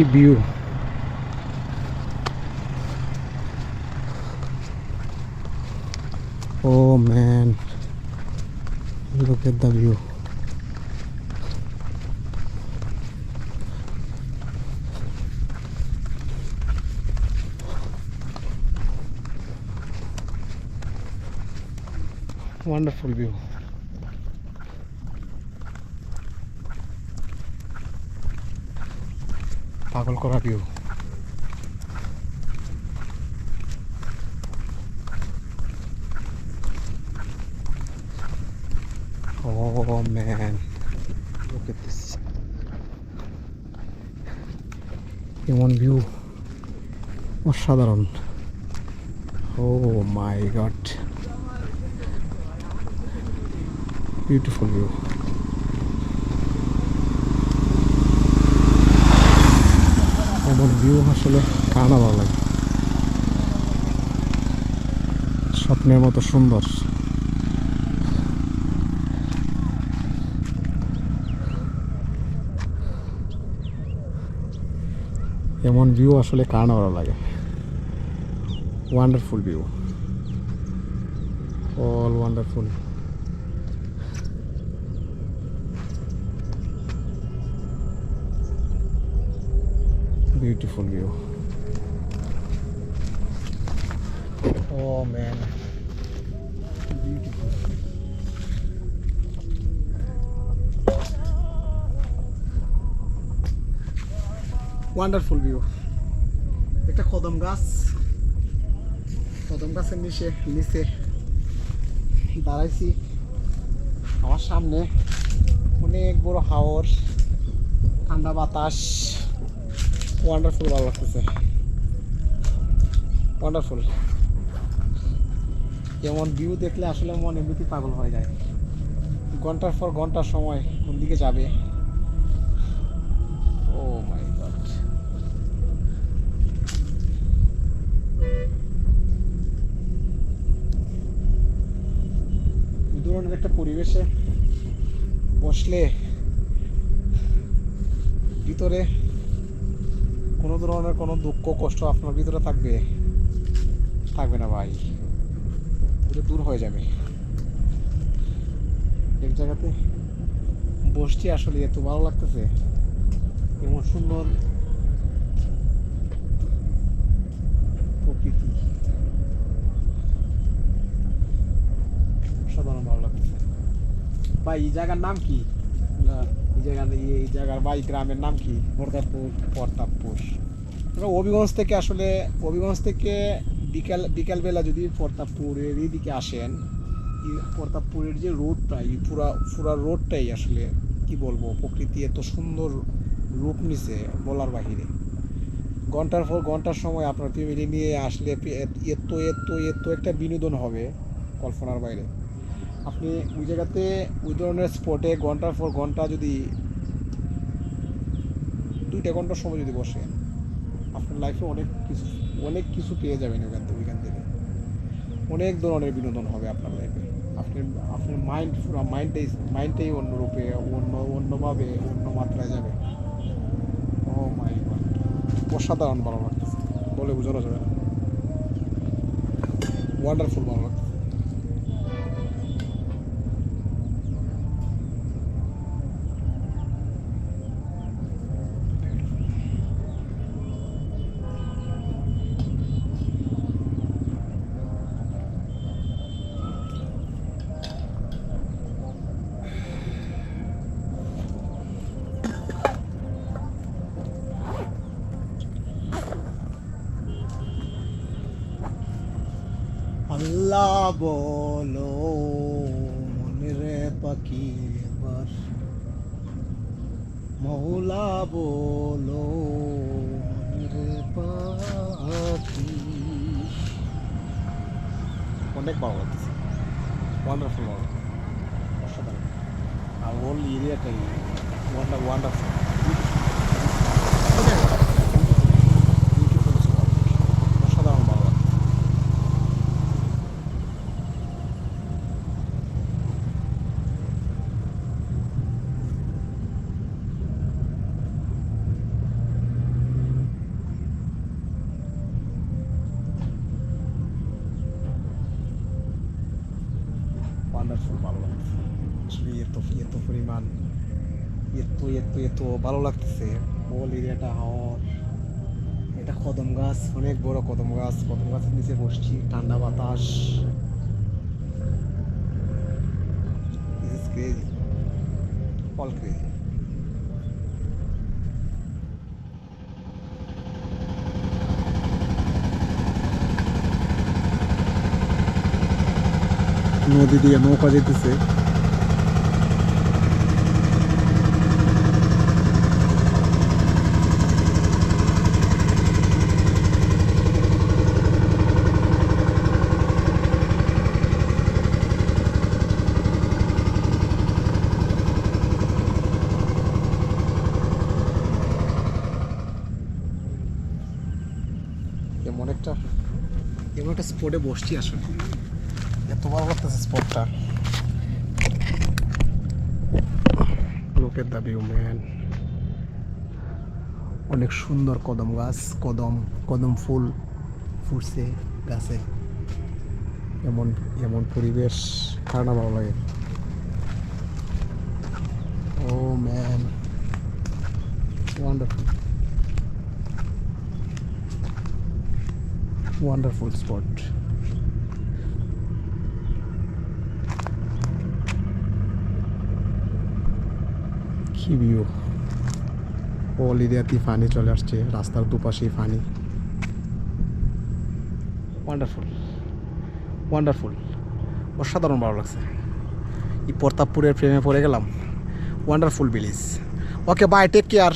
city view oh man. Look at the view. Wonderful view. পাগল করা view. এমন view অসাধারণ। Oh my god. Beautiful view এমন আসলে কানা ভালো লাগে? স্বপ্নের মতো সুন্দর। এমন ভিউ আসলে কার ভালো লাগে? Wonderful view all wonderful beautiful view. Oh man. Beautiful wonderful view একটা কদম গাছ। কদম গাছের নিচে নিচে দাঁড়াইছি। আমার সামনে অনেক বড় হাওর ঠান্ডা বাতাস। ওয়ান্ডারফুল ভালো লাগতেছে। ওয়ান্ডারফুল যেমন ভিউ দেখলে আসলে মন এমনিতেই পাগল হয়ে যায়। ঘণ্টার পর ঘণ্টার সময় কোন দিকে যাবে? ও মাই গড ধরনের একটা পরিবেশে বসলে ভিতরে কোনো ধরনের কোনো দুঃখ, কষ্ট আপনার ভিতরে থাকবে? থাকবে না ভাই। এটা দূর হয়ে যাবে। এক জায়গাতে বসছি আসলে, এত ভালো লাগতেছে। এমন সুন্দর প্রকৃতি। অসাধারণ ভালো লাগতেছে। ভাই, এই জায়গার নাম কি? জায়গার এই জায়গার বা গ্রামের নাম কি? প্রতাপপুর প্রতাপপুর আমরা হবিগঞ্জ থেকে আসলে, হবিগঞ্জ থেকে বিকাল, বিকালবেলা যদি প্রতাপপুরের এই দিকে আসেন প্রতাপপুরের যে রোডটা এই পুরা পুরা রোডটাই আসলে, কি বলব, প্রকৃতি এত সুন্দর রূপ নিছে বলার বাহিরে। ঘণ্টার পর ঘণ্টার সময় আপনার ফ্যামিলি নিয়ে আসলে এত এত এত একটা বিনোদন হবে কল্পনার বাইরে। আপনি ওই জায়গাতে ওই ধরনের স্পটে ঘণ্টার পর ঘণ্টা যদি দুইটা ঘণ্টার সময় যদি বসেন, আপনার লাইফে অনেক কিছু অনেক কিছু পেয়ে যাবেন ওখান থেকে, ওইখান থেকে। অনেক ধরনের বিনোদন হবে আপনার লাইফে আপনি আপনার মাইন্ড পুরো মাইন্ডটাই মাইন্ডটাই অন্যরূপে অন্য অন্যভাবে, অন্য মাত্রায় যাবে। ও মাই গড অসাধারণ ভালো লাগতেছে। বলে বোঝানো যাবে না। ওয়ান্ডারফুল ভালো লাগতেছে। আল্লাহ বলো, মনের পাখি এবার মৌলা বলো, মনের পাখি। অনেক ভালো লাগতেছে। ওয়ান্ডারফুল অসাধারণ। আর ওল এরিয়াটাই ওয়ান্ডার ওয়ান্ডারফুল অসাধারণ ভালো লাগছে ওয়ান্ডারফুল ভালো লাগছে আসলে এত এত পরিমাণ, এত এত এত ভালো লাগতেছে। হোল এরিয়াটা হাওয়ার এটা কদম গাছ, অনেক বড় কদম গাছ। কদম গাছের নিচে বসছি, ঠান্ডা বাতাস। This is. নদী দিয়ে নৌকা যেতেছে। এমন একটা এমন একটা স্পটে বসছি আসলে। এত ভালো লাগতেছে স্পটটা লোক এট দ্য ভিউ ম্যান অনেক সুন্দর কদম গাছ, কদম কদম ফুল ফুটছে গাছে। এমন এমন পরিবেশ কার না ভালো লাগে? Oh man wonderful wonderful spot. কি ভিউ অল ফানি চলে আসছে, রাস্তার দুপাশেই পানি ওয়ান্ডারফুল ওয়ান্ডারফুল অসাধারণ ভালো লাগছে। এই প্রতাপপুরের প্রেমে পড়ে গেলাম। Wonderful village okay bye take care